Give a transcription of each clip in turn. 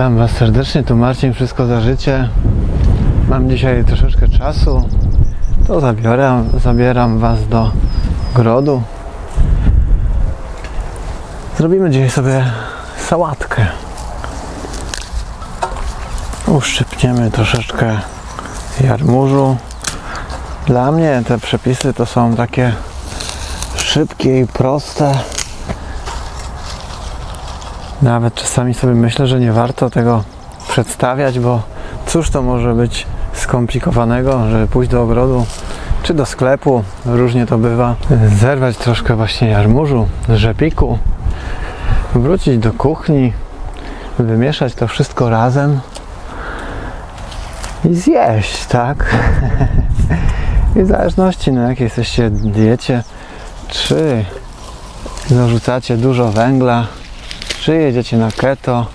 Witam Was serdecznie, tu Marcin, Wszystko za życie. Mam dzisiaj troszeczkę czasu, to zabieram, zabieram Was do grodu. Zrobimy dzisiaj sobie sałatkę. Uszczypniemy troszeczkę jarmużu. Dla mnie te przepisy to są takie szybkie i proste. Nawet czasami sobie myślę, że nie warto tego przedstawiać, bo cóż to może być skomplikowanego, żeby pójść do ogrodu czy do sklepu, różnie to bywa, zerwać troszkę właśnie jarmużu, rzepiku, wrócić do kuchni, wymieszać to wszystko razem i zjeść, tak? I w zależności na jakiej jesteście diecie, czy zarzucacie dużo węgla, czy jedziecie na keto,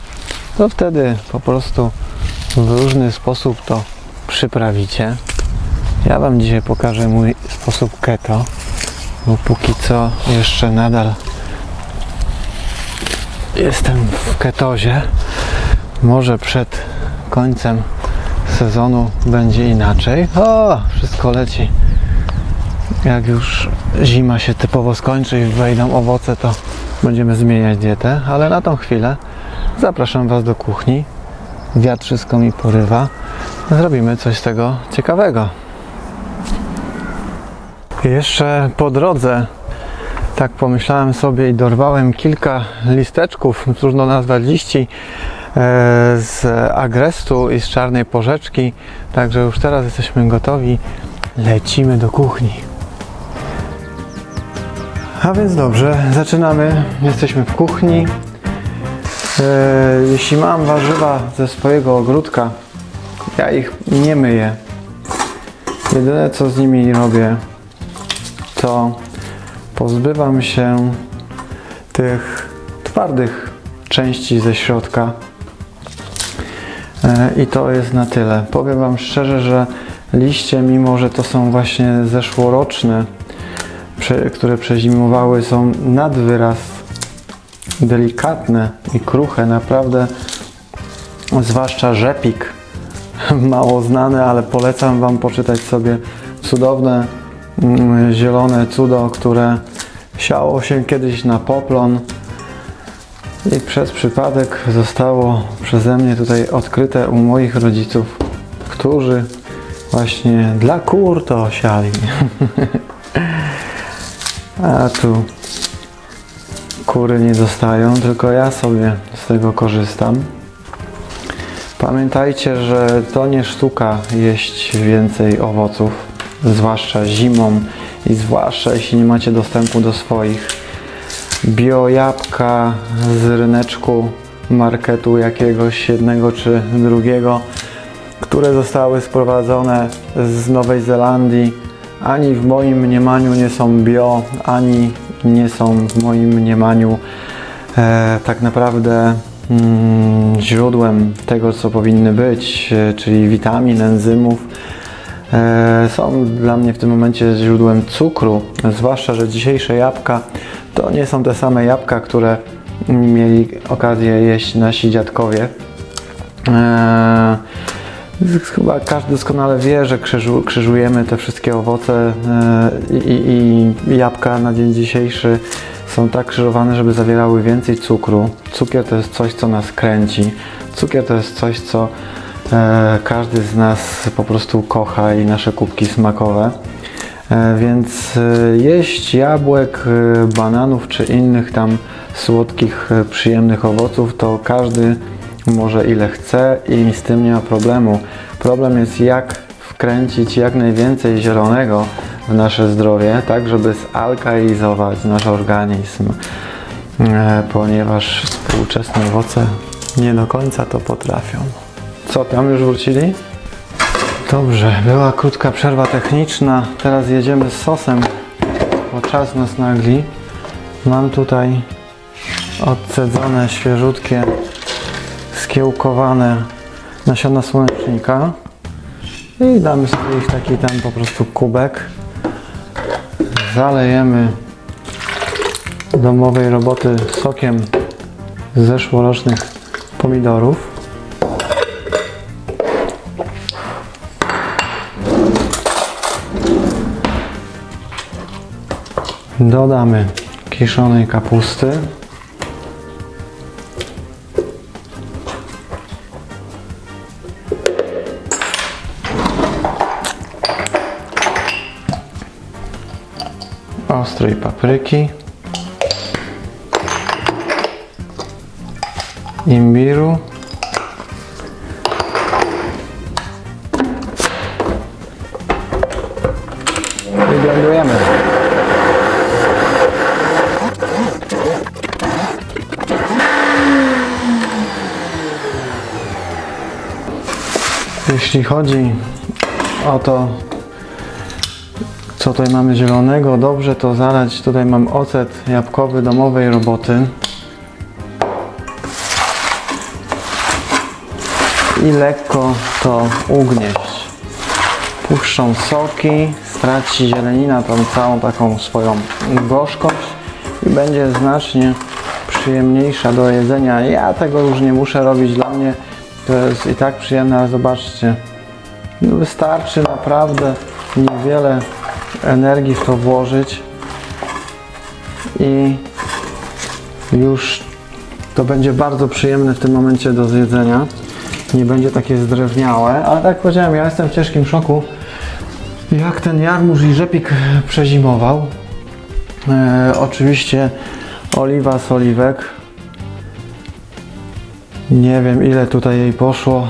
to wtedy po prostu w różny sposób to przyprawicie. Ja Wam dzisiaj pokażę mój sposób keto, bo póki co jeszcze nadal jestem w ketozie. Może przed końcem sezonu będzie inaczej. O, wszystko leci. Jak już zima się typowo skończy i wejdą owoce, to będziemy zmieniać dietę, ale na tą chwilę zapraszam Was do kuchni. Wiatr wszystko mi porywa. Zrobimy coś z tego ciekawego. Jeszcze po drodze tak pomyślałem sobie i dorwałem kilka listeczków, trudno nazwać liści, e, z agrestu i z czarnej porzeczki. Także już teraz jesteśmy gotowi. Lecimy do kuchni. A więc dobrze, zaczynamy. Jesteśmy w kuchni. E, jeśli mam warzywa ze swojego ogródka, ja ich nie myję. Jedyne co z nimi robię, to pozbywam się tych twardych części ze środka. E, I to jest na tyle. Powiem Wam szczerze, że liście, mimo że to są właśnie zeszłoroczne, które przezimowały, są nad wyraz delikatne i kruche. Naprawdę, zwłaszcza rzepik, mało znany, ale polecam Wam poczytać sobie cudowne mm, zielone cudo, które siało się kiedyś na poplon i przez przypadek zostało przeze mnie tutaj odkryte u moich rodziców, którzy właśnie dla kur to siali. A tu kury nie zostają, tylko ja sobie z tego korzystam. Pamiętajcie, że to nie sztuka jeść więcej owoców, zwłaszcza zimą i zwłaszcza jeśli nie macie dostępu do swoich. Bio jabłka z ryneczku marketu jakiegoś jednego czy drugiego, które zostały sprowadzone z Nowej Zelandii, ani w moim mniemaniu nie są bio, ani nie są w moim mniemaniu e, tak naprawdę mm, źródłem tego, co powinny być, e, czyli witamin, enzymów. E, są dla mnie w tym momencie źródłem cukru, zwłaszcza, że dzisiejsze jabłka to nie są te same jabłka, które mieli okazję jeść nasi dziadkowie. E, Chyba każdy doskonale wie, że krzyżu, krzyżujemy te wszystkie owoce e, i, i, jabłka na dzień dzisiejszy są tak krzyżowane, żeby zawierały więcej cukru. Cukier to jest coś, co nas kręci. Cukier to jest coś, co e, każdy z nas po prostu kocha i nasze kubki smakowe. E, więc jeść jabłek, bananów czy innych tam słodkich, przyjemnych owoców to każdy może ile chce i z tym nie ma problemu. Problem jest jak wkręcić jak najwięcej zielonego w nasze zdrowie, tak żeby zalkalizować nasz organizm, e, ponieważ współczesne owoce nie do końca to potrafią. Co tam już wrócili? Dobrze, była krótka przerwa techniczna. Teraz jedziemy z sosem, bo czas nas nagli. Mam tutaj odcedzone, świeżutkie, kiełkowane nasiona słonecznika i damy sobie ich taki tam po prostu kubek. Zalejemy domowej roboty sokiem z zeszłorocznych pomidorów. Dodamy kiszonej kapusty. Ostrej papryki. Imbiru. I blendujemy. Jeśli chodzi o to, co tutaj mamy zielonego, dobrze to zalać. Tutaj mam ocet jabłkowy domowej roboty. I lekko to ugnieść. Puszczą soki, straci zielenina tą całą taką swoją gorzkość i będzie znacznie przyjemniejsza do jedzenia. Ja tego już nie muszę robić, dla mnie to jest i tak przyjemne, ale zobaczcie, wystarczy naprawdę niewiele energii w to włożyć i już to będzie bardzo przyjemne w tym momencie do zjedzenia. Nie będzie takie zdrewniałe, ale tak jak powiedziałem, ja jestem w ciężkim szoku, jak ten jarmuż i rzepik przezimował. E, oczywiście oliwa z oliwek. Nie wiem ile tutaj jej poszło.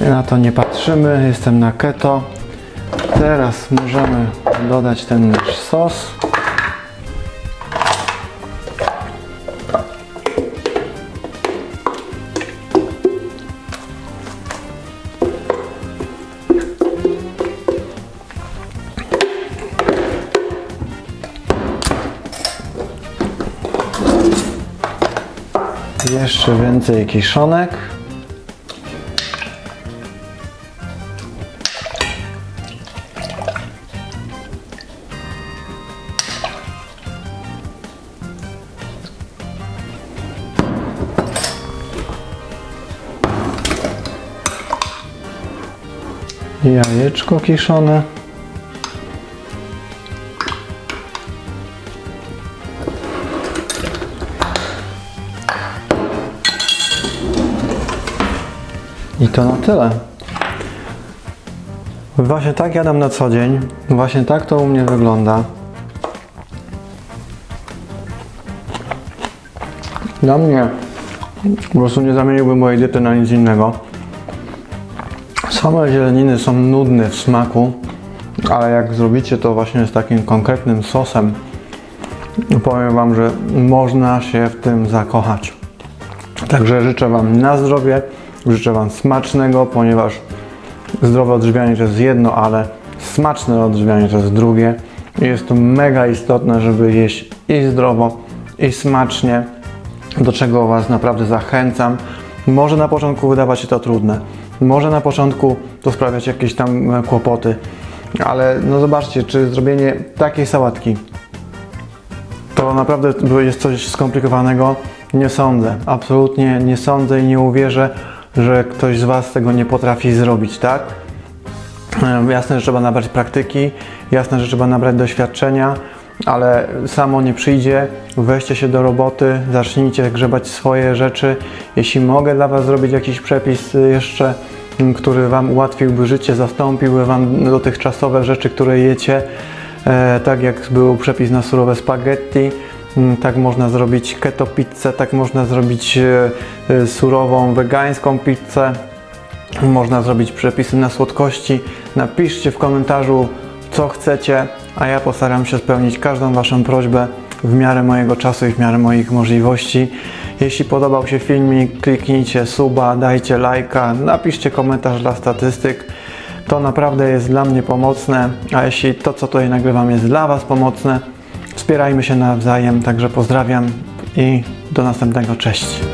Na to nie patrzymy. Jestem na keto. Teraz możemy dodać ten nasz sos. Jeszcze więcej kiszonek. Jajeczko kiszone. I to na tyle. Właśnie tak jadam na co dzień. Właśnie tak to u mnie wygląda. Dla mnie po prostu nie zamieniłbym mojej diety na nic innego. Same zieleniny są nudne w smaku, ale jak zrobicie to właśnie z takim konkretnym sosem, powiem Wam, że można się w tym zakochać. Także życzę Wam na zdrowie, życzę Wam smacznego, ponieważ zdrowe odżywianie to jest jedno, ale smaczne odżywianie to jest drugie. Jest to mega istotne, żeby jeść i zdrowo, i smacznie, do czego Was naprawdę zachęcam. Może na początku wydawać się to trudne, może na początku to sprawiać jakieś tam e, kłopoty, ale no zobaczcie, czy zrobienie takiej sałatki to naprawdę jest coś skomplikowanego? Nie sądzę. Absolutnie nie sądzę i nie uwierzę, że ktoś z Was tego nie potrafi zrobić, tak? Jasne, że trzeba nabrać praktyki, jasne, że trzeba nabrać doświadczenia, ale samo nie przyjdzie. Weźcie się do roboty, zacznijcie grzebać swoje rzeczy. Jeśli mogę dla Was zrobić jakiś przepis jeszcze, m, który Wam ułatwiłby życie, zastąpiłby Wam dotychczasowe rzeczy, które jecie, e, tak jak był przepis na surowe spaghetti, m, tak można zrobić keto pizzę, tak można zrobić e, e, surową, wegańską pizzę. Można zrobić przepisy na słodkości. Napiszcie w komentarzu, co chcecie, a ja postaram się spełnić każdą Waszą prośbę w miarę mojego czasu i w miarę moich możliwości. Jeśli podobał się filmik, kliknijcie suba, dajcie lajka, napiszcie komentarz dla statystyk. To naprawdę jest dla mnie pomocne, a jeśli to, co tutaj nagrywam, jest dla Was pomocne, wspierajmy się nawzajem. Także pozdrawiam i do następnego. Cześć.